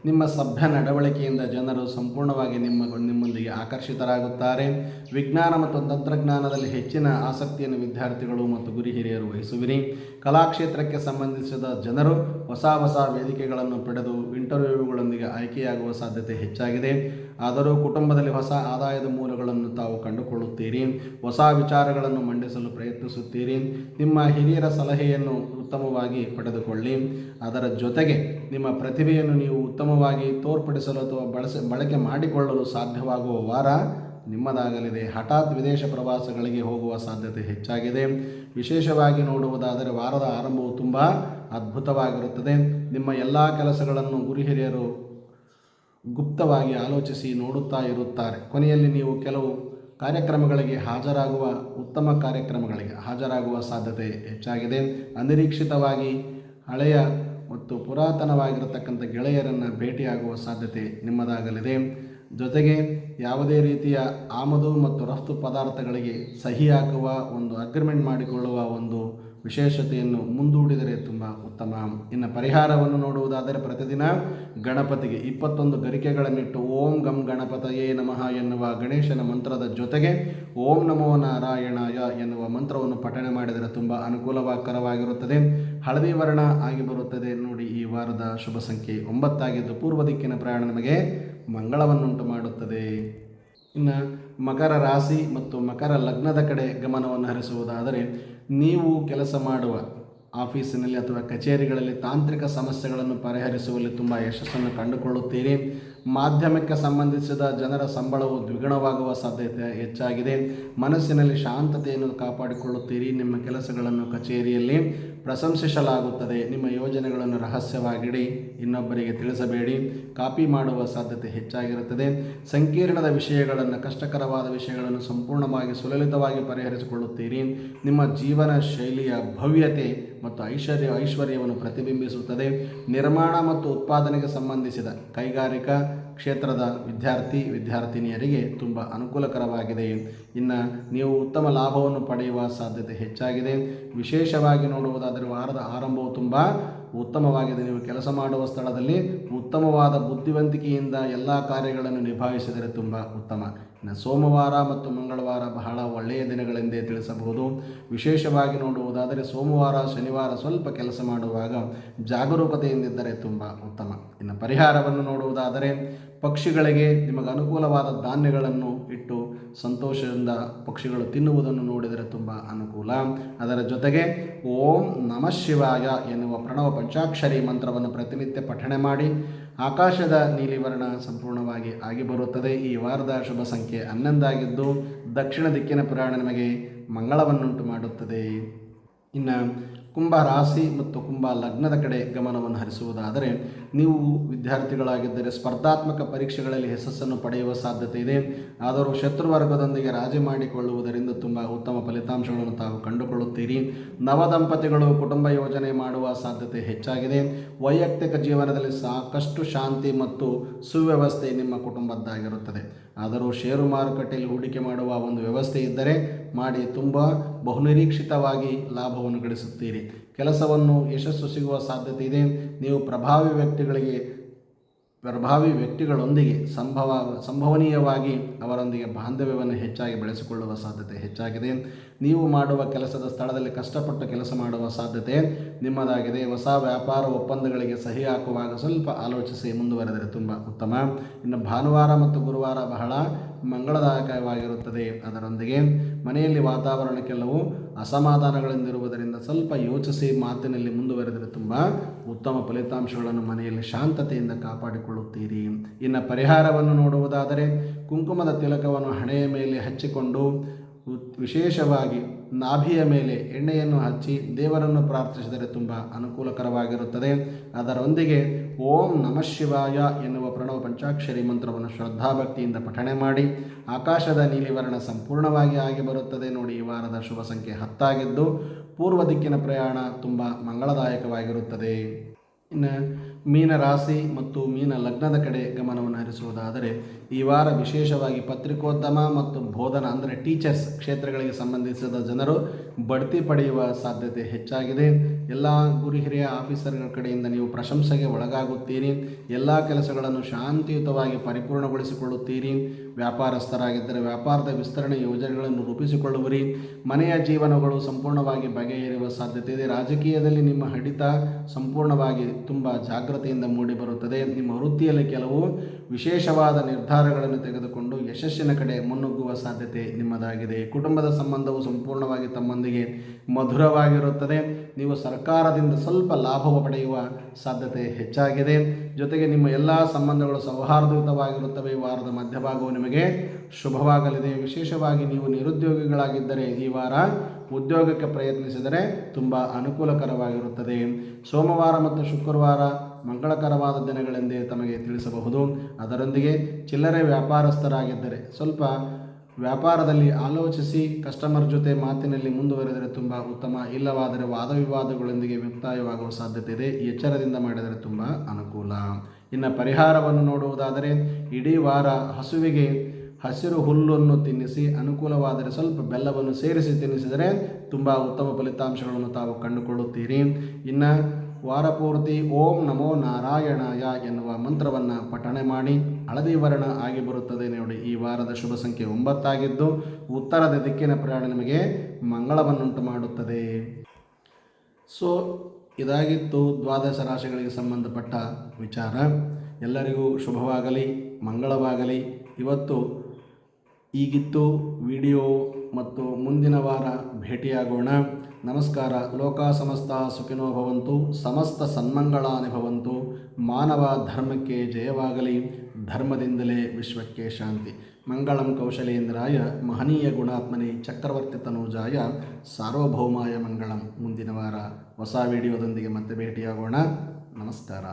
ನಿಮ್ಮ ಸಭ್ಯ ನಡವಳಿಕೆಯಿಂದ ಜನರು ಸಂಪೂರ್ಣವಾಗಿ ನಿಮ್ಮ ನಿಮ್ಮೊಂದಿಗೆ ಆಕರ್ಷಿತರಾಗುತ್ತಾರೆ. ವಿಜ್ಞಾನ ಮತ್ತು ತಂತ್ರಜ್ಞಾನದಲ್ಲಿ ಹೆಚ್ಚಿನ ಆಸಕ್ತಿಯನ್ನು ವಿದ್ಯಾರ್ಥಿಗಳು ಮತ್ತು ಗುರಿ ಹಿರಿಯರು ವಹಿಸುವಿರಿ. ಕಲಾಕ್ಷೇತ್ರಕ್ಕೆ ಸಂಬಂಧಿಸಿದ ಜನರು ಹೊಸ ಹೊಸ ವೇದಿಕೆಗಳನ್ನು ಪಡೆದು ಇಂಟರ್ವ್ಯೂಗಳೊಂದಿಗೆ ಆಯ್ಕೆಯಾಗುವ ಸಾಧ್ಯತೆ ಹೆಚ್ಚಾಗಿದೆ. ಆದರೂ ಕುಟುಂಬದಲ್ಲಿ ಹೊಸ ಆದಾಯದ ಮೂಲಗಳನ್ನು ತಾವು ಕಂಡುಕೊಳ್ಳುತ್ತೀರಿ. ಹೊಸ ವಿಚಾರಗಳನ್ನು ಮಂಡಿಸಲು ಪ್ರಯತ್ನಿಸುತ್ತೀರಿ. ನಿಮ್ಮ ಹಿರಿಯರ ಸಲಹೆಯನ್ನು ಉತ್ತಮವಾಗಿ ಪಡೆದುಕೊಳ್ಳಿ. ಅದರ ಜೊತೆಗೆ ನಿಮ್ಮ ಪ್ರತಿಭೆಯನ್ನು ನೀವು ಉತ್ತಮವಾಗಿ ತೋರ್ಪಡಿಸಲು ಅಥವಾ ಬಳಸ, ಬಳಕೆ ಮಾಡಿಕೊಳ್ಳಲು ಸಾಧ್ಯವಾಗುವ ವಾರ ನಿಮ್ಮದಾಗಲಿದೆ. ಹಠಾತ್ ವಿದೇಶ ಪ್ರವಾಸಗಳಿಗೆ ಹೋಗುವ ಸಾಧ್ಯತೆ ಹೆಚ್ಚಾಗಿದೆ. ವಿಶೇಷವಾಗಿ ನೋಡುವುದಾದರೆ ವಾರದ ಆರಂಭವು ತುಂಬ ಅದ್ಭುತವಾಗಿರುತ್ತದೆ. ನಿಮ್ಮ ಎಲ್ಲ ಕೆಲಸಗಳನ್ನು ಗುರು ಹಿರಿಯರು ಗುಪ್ತವಾಗಿ ಆಲೋಚಿಸಿ ನೋಡುತ್ತಾ ಇರುತ್ತಾರೆ. ಕೊನೆಯಲ್ಲಿ ನೀವು ಕೆಲವು ಕಾರ್ಯಕ್ರಮಗಳಿಗೆ ಹಾಜರಾಗುವ, ಉತ್ತಮ ಕಾರ್ಯಕ್ರಮಗಳಿಗೆ ಹಾಜರಾಗುವ ಸಾಧ್ಯತೆ ಹೆಚ್ಚಾಗಿದೆ. ಅನಿರೀಕ್ಷಿತವಾಗಿ ಹಳೆಯ ಮತ್ತು ಪುರಾತನವಾಗಿರತಕ್ಕಂಥ ಗೆಳೆಯರನ್ನು ಭೇಟಿಯಾಗುವ ಸಾಧ್ಯತೆ ನಿಮ್ಮದಾಗಲಿದೆ. ಜೊತೆಗೆ ಯಾವುದೇ ರೀತಿಯ ಆಮದು ಮತ್ತು ರಫ್ತು ಪದಾರ್ಥಗಳಿಗೆ ಸಹಿ ಹಾಕುವ ಒಂದು ಅಗ್ರಿಮೆಂಟ್ ಮಾಡಿಕೊಳ್ಳುವ ಒಂದು ವಿಶೇಷತೆಯನ್ನು ಮುಂದೂಡಿದರೆ ತುಂಬ ಉತ್ತಮ. ಇನ್ನು ಪರಿಹಾರವನ್ನು ನೋಡುವುದಾದರೆ ಪ್ರತಿದಿನ ಗಣಪತಿಗೆ ಇಪ್ಪತ್ತೊಂದು ಗರಿಕೆಗಳನ್ನಿಟ್ಟು ಓಂ ಗಂ ಗಣಪತಯೇ ನಮಃ ಎನ್ನುವ ಗಣೇಶನ ಮಂತ್ರದ ಜೊತೆಗೆ ಓಂ ನಮೋ ನಾರಾಯಣಾಯ ಎನ್ನುವ ಮಂತ್ರವನ್ನು ಪಠಣೆ ಮಾಡಿದರೆ ತುಂಬ ಅನುಕೂಲಕರವಾಗಿರುತ್ತದೆ ಹಳದಿ ವರ್ಣ ಆಗಿ ಬರುತ್ತದೆ. ನೋಡಿ ಈ ವಾರದ ಶುಭ ಸಂಖ್ಯೆ ಒಂಬತ್ತಾಗಿದ್ದು ಪೂರ್ವ ದಿಕ್ಕಿನ ಪ್ರಯಾಣ ನಮಗೆ ಮಂಗಳವನ್ನುಂಟು ಮಾಡುತ್ತದೆ. ಇನ್ನು ಮಕರ ರಾಶಿ ಮತ್ತು ಮಕರ ಲಗ್ನದ ಕಡೆ ಗಮನವನ್ನು ಹರಿಸುವುದಾದರೆ, ನೀವು ಕೆಲಸ ಮಾಡುವ ಆಫೀಸಿನಲ್ಲಿ ಅಥವಾ ಕಚೇರಿಗಳಲ್ಲಿ ತಾಂತ್ರಿಕ ಸಮಸ್ಯೆಗಳನ್ನು ಪರಿಹರಿಸುವಲ್ಲಿ ತುಂಬ ಯಶಸ್ಸನ್ನು ಕಂಡುಕೊಳ್ಳುತ್ತೀರಿ. ಮಾಧ್ಯಮಕ್ಕೆ ಸಂಬಂಧಿಸಿದ ಜನರ ಸಂಬಳವು ದ್ವಿಗುಣವಾಗುವ ಸಾಧ್ಯತೆ ಹೆಚ್ಚಾಗಿದೆ. ಮನಸ್ಸಿನಲ್ಲಿ ಶಾಂತತೆಯನ್ನು ಕಾಪಾಡಿಕೊಳ್ಳುತ್ತೀರಿ. ನಿಮ್ಮ ಕೆಲಸಗಳನ್ನು ಕಚೇರಿಯಲ್ಲಿ ಪ್ರಶಂಸಿಸಲಾಗುತ್ತದೆ. ನಿಮ್ಮ ಯೋಜನೆಗಳನ್ನು ರಹಸ್ಯವಾಗಿಡಿ, ಇನ್ನೊಬ್ಬರಿಗೆ ತಿಳಿಸಬೇಡಿ. ಕಾಪಿ ಮಾಡುವ ಸಾಧ್ಯತೆ ಹೆಚ್ಚಾಗಿರುತ್ತದೆ. ಸಂಕೀರ್ಣದ ವಿಷಯಗಳನ್ನು, ಕಷ್ಟಕರವಾದ ವಿಷಯಗಳನ್ನು ಸಂಪೂರ್ಣವಾಗಿ ಸುಲಲಿತವಾಗಿ ಪರಿಹರಿಸಿಕೊಳ್ಳುತ್ತೀರಿ. ನಿಮ್ಮ ಜೀವನ ಶೈಲಿಯ ಭವ್ಯತೆ ಮತ್ತು ಐಶ್ವರ್ಯ, ಐಶ್ವರ್ಯವನ್ನು ಪ್ರತಿಬಿಂಬಿಸುತ್ತದೆ. ನಿರ್ಮಾಣ ಮತ್ತು ಉತ್ಪಾದನೆಗೆ ಸಂಬಂಧಿಸಿದ ಕೈಗಾರಿಕಾ ಕ್ಷೇತ್ರದ ವಿದ್ಯಾರ್ಥಿ, ವಿದ್ಯಾರ್ಥಿನಿಯರಿಗೆ ತುಂಬ ಅನುಕೂಲಕರವಾಗಿದೆ. ಇನ್ನು ನೀವು ಉತ್ತಮ ಲಾಭವನ್ನು ಪಡೆಯುವ ಸಾಧ್ಯತೆ ಹೆಚ್ಚಾಗಿದೆ. ವಿಶೇಷವಾಗಿ ನೋಡುವುದಾದರೆ ವಾರದ ಆರಂಭವು ತುಂಬ ಉತ್ತಮವಾಗಿದೆ. ನೀವು ಕೆಲಸ ಮಾಡುವ ಸ್ಥಳದಲ್ಲಿ ಉತ್ತಮವಾದ ಬುದ್ಧಿವಂತಿಕೆಯಿಂದ ಎಲ್ಲ ಕಾರ್ಯಗಳನ್ನು ನಿಭಾಯಿಸಿದರೆ ತುಂಬ ಉತ್ತಮ. ಇನ್ನು ಸೋಮವಾರ ಮತ್ತು ಮಂಗಳವಾರ ಬಹಳ ಒಳ್ಳೆಯ ದಿನಗಳೆಂದೇ ತಿಳಿಸಬಹುದು. ವಿಶೇಷವಾಗಿ ನೋಡುವುದಾದರೆ ಸೋಮವಾರ, ಶನಿವಾರ ಸ್ವಲ್ಪ ಕೆಲಸ ಮಾಡುವಾಗ ಜಾಗರೂಕತೆಯಿಂದಿದ್ದರೆ ತುಂಬ ಉತ್ತಮ. ಇನ್ನು ಪರಿಹಾರವನ್ನು ನೋಡುವುದಾದರೆ ಪಕ್ಷಿಗಳಿಗೆ ನಿಮಗೆ ಅನುಕೂಲವಾದ ಧಾನ್ಯಗಳನ್ನು ಇಟ್ಟು ಸಂತೋಷದಿಂದ ಪಕ್ಷಿಗಳು ತಿನ್ನುವುದನ್ನು ನೋಡಿದರೆ ತುಂಬ ಅನುಕೂಲ. ಅದರ ಜೊತೆಗೆ ಓಂ ನಮಃ ಶಿವಾಯ ಎನ್ನುವ ಪ್ರಣವ ಪಂಚಾಕ್ಷರಿ ಮಂತ್ರವನ್ನು ಪ್ರತಿನಿತ್ಯ ಪಠಣೆ ಮಾಡಿ ಆಕಾಶದ ನೀಲಿವರ್ಣ ಸಂಪೂರ್ಣವಾಗಿ ಆಗಿ ಬರುತ್ತದೆ. ಈ ವಾರದ ಶುಭ ಸಂಖ್ಯೆ ಹನ್ನೊಂದಾಗಿದ್ದು ದಕ್ಷಿಣ ದಿಕ್ಕಿನ ಪುರಾಣ ನಿಮಗೆ ಮಂಗಳವನ್ನುಂಟು ಮಾಡುತ್ತದೆ. ಇನ್ನು ಕುಂಭ ರಾಶಿ ಮತ್ತು ಕುಂಭ ಲಗ್ನದ ಕಡೆ ಗಮನವನ್ನು ಹರಿಸುವುದಾದರೆ ನೀವು ವಿದ್ಯಾರ್ಥಿಗಳಾಗಿದ್ದರೆ ಸ್ಪರ್ಧಾತ್ಮಕ ಪರೀಕ್ಷೆಗಳಲ್ಲಿ ಯಶಸ್ಸನ್ನು ಪಡೆಯುವ ಸಾಧ್ಯತೆ ಇದೆ. ಆದರೂ ಶತ್ರುವರ್ಗದೊಂದಿಗೆ ರಾಜಿ ಮಾಡಿಕೊಳ್ಳುವುದರಿಂದ ತುಂಬ ಉತ್ತಮ ಫಲಿತಾಂಶಗಳನ್ನು ತಾವು ಕಂಡುಕೊಳ್ಳುತ್ತೀರಿ. ನವದಂಪತಿಗಳು ಕುಟುಂಬ ಯೋಜನೆ ಮಾಡುವ ಸಾಧ್ಯತೆ ಹೆಚ್ಚಾಗಿದೆ. ವೈಯಕ್ತಿಕ ಜೀವನದಲ್ಲಿ ಸಾಕಷ್ಟು ಶಾಂತಿ ಮತ್ತು ಸುವ್ಯವಸ್ಥೆ ನಿಮ್ಮ ಕುಟುಂಬದ್ದಾಗಿರುತ್ತದೆ. ಆದರೂ ಷೇರು ಮಾರುಕಟ್ಟೆಯಲ್ಲಿ ಹೂಡಿಕೆ ಮಾಡುವ ಒಂದು ವ್ಯವಸ್ಥೆ ಇದ್ದರೆ ಮಾಡಿ ತುಂಬ ಬಹುನಿರೀಕ್ಷಿತವಾಗಿ ಲಾಭವನ್ನು ಗಳಿಸುತ್ತೀರಿ. ಕೆಲಸವನ್ನು ಯಶಸ್ಸು ಸಿಗುವ ಸಾಧ್ಯತೆ ಇದೆ. ನೀವು ಪ್ರಭಾವಿ ವ್ಯಕ್ತಿಗಳಿಗೆ, ಪ್ರಭಾವಿ ವ್ಯಕ್ತಿಗಳೊಂದಿಗೆ ಸಂಭವ, ಸಂಭವನೀಯವಾಗಿ ಅವರೊಂದಿಗೆ ಬಾಂಧವ್ಯವನ್ನು ಹೆಚ್ಚಾಗಿ ಬೆಳೆಸಿಕೊಳ್ಳುವ ಸಾಧ್ಯತೆ ಹೆಚ್ಚಾಗಿದೆ. ನೀವು ಮಾಡುವ ಕೆಲಸದ ಸ್ಥಳದಲ್ಲಿ ಕಷ್ಟಪಟ್ಟು ಕೆಲಸ ಮಾಡುವ ಸಾಧ್ಯತೆ ನಿಮ್ಮದಾಗಿದೆ. ಹೊಸ ವ್ಯಾಪಾರ ಒಪ್ಪಂದಗಳಿಗೆ ಸಹಿ ಹಾಕುವಾಗ ಸ್ವಲ್ಪ ಆಲೋಚಿಸಿ ಮುಂದುವರೆದರೆ ತುಂಬ ಉತ್ತಮ. ಇನ್ನು ಭಾನುವಾರ ಮತ್ತು ಗುರುವಾರ ಬಹಳ ಮಂಗಳದಾಯಕವಾಗಿರುತ್ತದೆ ಅದರೊಂದಿಗೆ. ಮನೆಯಲ್ಲಿ ವಾತಾವರಣ ಕೆಲವು ಅಸಮಾಧಾನಗಳಿಂದಿರುವುದರಿಂದ ಸ್ವಲ್ಪ ಯೋಚಿಸಿ ಮಾತಿನಲ್ಲಿ ಮುಂದುವರೆದರೆ ತುಂಬ ಉತ್ತಮ ಫಲಿತಾಂಶಗಳನ್ನು ಮನೆಯಲ್ಲಿ ಶಾಂತತೆಯಿಂದ ಕಾಪಾಡಿಕೊಳ್ಳುತ್ತೀರಿ. ಇನ್ನು ಪರಿಹಾರವನ್ನು ನೋಡುವುದಾದರೆ ಕುಂಕುಮದ ತಿಲಕವನ್ನು ಹಣೆಯ ಮೇಲೆ ಹಚ್ಚಿಕೊಂಡು ವಿಶೇಷವಾಗಿ ನಾಭಿಯ ಮೇಲೆ ಎಣ್ಣೆಯನ್ನು ಹಚ್ಚಿ ದೇವರನ್ನು ಪ್ರಾರ್ಥಿಸಿದರೆ ತುಂಬ ಅನುಕೂಲಕರವಾಗಿರುತ್ತದೆ. ಅದರೊಂದಿಗೆ ಓಂ ನಮಃ ಶಿವಾಯ ಎನ್ನುವ ಪ್ರಣವ ಪಂಚಾಕ್ಷರಿ ಮಂತ್ರವನ್ನು ಶ್ರದ್ಧಾಭಕ್ತಿಯಿಂದ ಪಠಣೆ ಮಾಡಿ, ಆಕಾಶದ ನೀಲಿವರ್ಣ ಸಂಪೂರ್ಣವಾಗಿ ಆಗಿ ಬರುತ್ತದೆ. ನೋಡಿ, ಈ ವಾರದ ಶುಭ ಸಂಖ್ಯೆ ಹತ್ತಾಗಿದ್ದು, ಪೂರ್ವ ದಿಕ್ಕಿನ ಪ್ರಯಾಣ ತುಂಬ ಮಂಗಳದಾಯಕವಾಗಿರುತ್ತದೆ. ಇನ್ನು ಮೀನ ರಾಶಿ ಮತ್ತು ಮೀನ ಲಗ್ನದ ಕಡೆ ಗಮನವನ್ನು ಹರಿಸುವುದಾದರೆ ಈ ವಾರ ವಿಶೇಷವಾಗಿ ಪತ್ರಿಕೋದ್ಯಮ ಮತ್ತು ಬೋಧನ, ಅಂದರೆ ಟೀಚರ್ಸ್ ಕ್ಷೇತ್ರಗಳಿಗೆ ಸಂಬಂಧಿಸಿದ ಜನರು ಬಡ್ತಿ ಪಡೆಯುವ ಸಾಧ್ಯತೆ ಹೆಚ್ಚಾಗಿದೆ. ಎಲ್ಲ ಗುರು ಹಿರಿಯ ಆಫೀಸರ್ಗಳ ಕಡೆಯಿಂದ ನೀವು ಪ್ರಶಂಸೆಗೆ ಒಳಗಾಗುತ್ತೀರಿ. ಎಲ್ಲ ಕೆಲಸಗಳನ್ನು ಶಾಂತಿಯುತವಾಗಿ ಪರಿಪೂರ್ಣಗೊಳಿಸಿಕೊಳ್ಳುತ್ತೀರಿ. ವ್ಯಾಪಾರಸ್ಥರಾಗಿದ್ದರೆ ವ್ಯಾಪಾರದ ವಿಸ್ತರಣೆ ಯೋಜನೆಗಳನ್ನು ರೂಪಿಸಿಕೊಳ್ಳುವಿರಿ. ಮನೆಯ ಜೀವನಗಳು ಸಂಪೂರ್ಣವಾಗಿ ಬಗೆಹರಿಯುವ ಸಾಧ್ಯತೆ ಇದೆ. ರಾಜಕೀಯದಲ್ಲಿ ನಿಮ್ಮ ಹಿಡಿತ ಸಂಪೂರ್ಣವಾಗಿ ತುಂಬ ಜಾಗ್ರತೆಯಿಂದ ಮೂಡಿಬರುತ್ತದೆ. ನಿಮ್ಮ ವೃತ್ತಿಯಲ್ಲಿ ಕೆಲವು ವಿಶೇಷವಾದ ನಿರ್ಧಾರಗಳನ್ನು ತೆಗೆದುಕೊಂಡು ಯಶಸ್ಸಿನ ಕಡೆ ಮುನ್ನುಗ್ಗುವ ಸಾಧ್ಯತೆ ನಿಮ್ಮದಾಗಿದೆ. ಕುಟುಂಬದ ಸಂಬಂಧವು ಸಂಪೂರ್ಣವಾಗಿ ತಮ್ಮೊಂದಿಗೆ ಮಧುರವಾಗಿರುತ್ತದೆ. ನೀವು ಸರ್ಕಾರದಿಂದ ಸ್ವಲ್ಪ ಲಾಭವು ಪಡೆಯುವ ಸಾಧ್ಯತೆ ಹೆಚ್ಚಾಗಿದೆ. ಜೊತೆಗೆ ನಿಮ್ಮ ಎಲ್ಲ ಸಂಬಂಧಗಳು ಸೌಹಾರ್ದಯುತವಾಗಿರುತ್ತವೆ. ವಾರದ ಮಧ್ಯಭಾಗವು ನಿಮಗೆ ಶುಭವಾಗಲಿದೆ. ವಿಶೇಷವಾಗಿ ನೀವು ನಿರುದ್ಯೋಗಿಗಳಾಗಿದ್ದರೆ ಈ ವಾರ ಉದ್ಯೋಗಕ್ಕೆ ಪ್ರಯತ್ನಿಸಿದರೆ ತುಂಬ ಅನುಕೂಲಕರವಾಗಿರುತ್ತದೆ. ಸೋಮವಾರ ಮತ್ತು ಶುಕ್ರವಾರ ಮಂಗಳಕರವಾದ ದಿನಗಳೆಂದೇ ತಮಗೆ ತಿಳಿಸಬಹುದು. ಅದರೊಂದಿಗೆ ಚಿಲ್ಲರೆ ವ್ಯಾಪಾರಸ್ಥರಾಗಿದ್ದರೆ ಸ್ವಲ್ಪ ವ್ಯಾಪಾರದಲ್ಲಿ ಆಲೋಚಿಸಿ ಕಸ್ಟಮರ್ ಜೊತೆ ಮಾತಿನಲ್ಲಿ ಮುಂದುವರೆದರೆ ತುಂಬ ಉತ್ತಮ, ಇಲ್ಲವಾದರೆ ವಾದವಿವಾದಗಳೊಂದಿಗೆ ವ್ಯಕ್ತಾಯವಾಗುವ ಸಾಧ್ಯತೆ ಇದೆ. ಎಚ್ಚರದಿಂದ ಮಾಡಿದರೆ ತುಂಬ ಅನುಕೂಲ. ಇನ್ನು ಪರಿಹಾರವನ್ನು ನೋಡುವುದಾದರೆ ಇಡೀ ವಾರ ಹಸುವಿಗೆ ಹಸಿರು ಹುಲ್ಲನ್ನು ತಿನ್ನಿಸಿ, ಅನುಕೂಲವಾದರೆ ಸ್ವಲ್ಪ ಬೆಲ್ಲವನ್ನು ಸೇರಿಸಿ ತಿನ್ನಿಸಿದರೆ ತುಂಬ ಉತ್ತಮ ಫಲಿತಾಂಶಗಳನ್ನು ತಾವು ಕಂಡುಕೊಳ್ಳುತ್ತೀರಿ. ಇನ್ನು ವಾರಪೂರ್ತಿ ಓಂ ನಮೋ ನಾರಾಯಣಾಯ ಎನ್ನುವ ಮಂತ್ರವನ್ನು ಪಠಣೆ ಮಾಡಿ, ಹಳದಿ ವರ್ಣ ಆಗಿ ಬರುತ್ತದೆ ನೋಡಿ, ಈ ವಾರದ ಶುಭ ಸಂಖ್ಯೆ ಒಂಬತ್ತಾಗಿದ್ದು, ಉತ್ತರದ ದಿಕ್ಕಿನ ಪ್ರಯಾಣ ನಿಮಗೆ ಮಂಗಳವನ್ನುಂಟು ಮಾಡುತ್ತದೆ. ಸೊ, ಇದಾಗಿತ್ತು ದ್ವಾದಶ ರಾಶಿಗಳಿಗೆ ಸಂಬಂಧಪಟ್ಟ ವಿಚಾರ. ಎಲ್ಲರಿಗೂ ಶುಭವಾಗಲಿ, ಮಂಗಳವಾಗಲಿ. ಇವತ್ತು ಈಗಿತ್ತು ವಿಡಿಯೋ ಮತ್ತು ಮುಂದಿನ ವಾರ ಭೇಟಿಯಾಗೋಣ. ನಮಸ್ಕಾರ. ಲೋಕ ಸಮಸ್ತ ಸುಖಿನೋ ಭವಂತು. ಸಮಸ್ತ ಸನ್ಮಂಗಳಾನಿ ಭವಂತು. ಮಾನವ ಧರ್ಮಕ್ಕೆ ಜಯವಾಗಲಿ. ಧರ್ಮದಿಂದಲೇ ವಿಶ್ವಕ್ಕೆ ಶಾಂತಿ. ಮಂಗಳಂ ಕೌಶಲೇಂದ್ರಾಯ ಮಹನೀಯ ಗುಣಾತ್ಮನೆ ಚಕ್ರವರ್ತಿ ತನೂಜಾಯ ಸಾರ್ವಭೌಮಾಯ ಮಂಗಳಂ. ಮುಂದಿನ ವಾರ ಹೊಸ ವಿಡಿಯೋದೊಂದಿಗೆ ಮತ್ತೆ ಭೇಟಿಯಾಗೋಣ. ನಮಸ್ಕಾರ.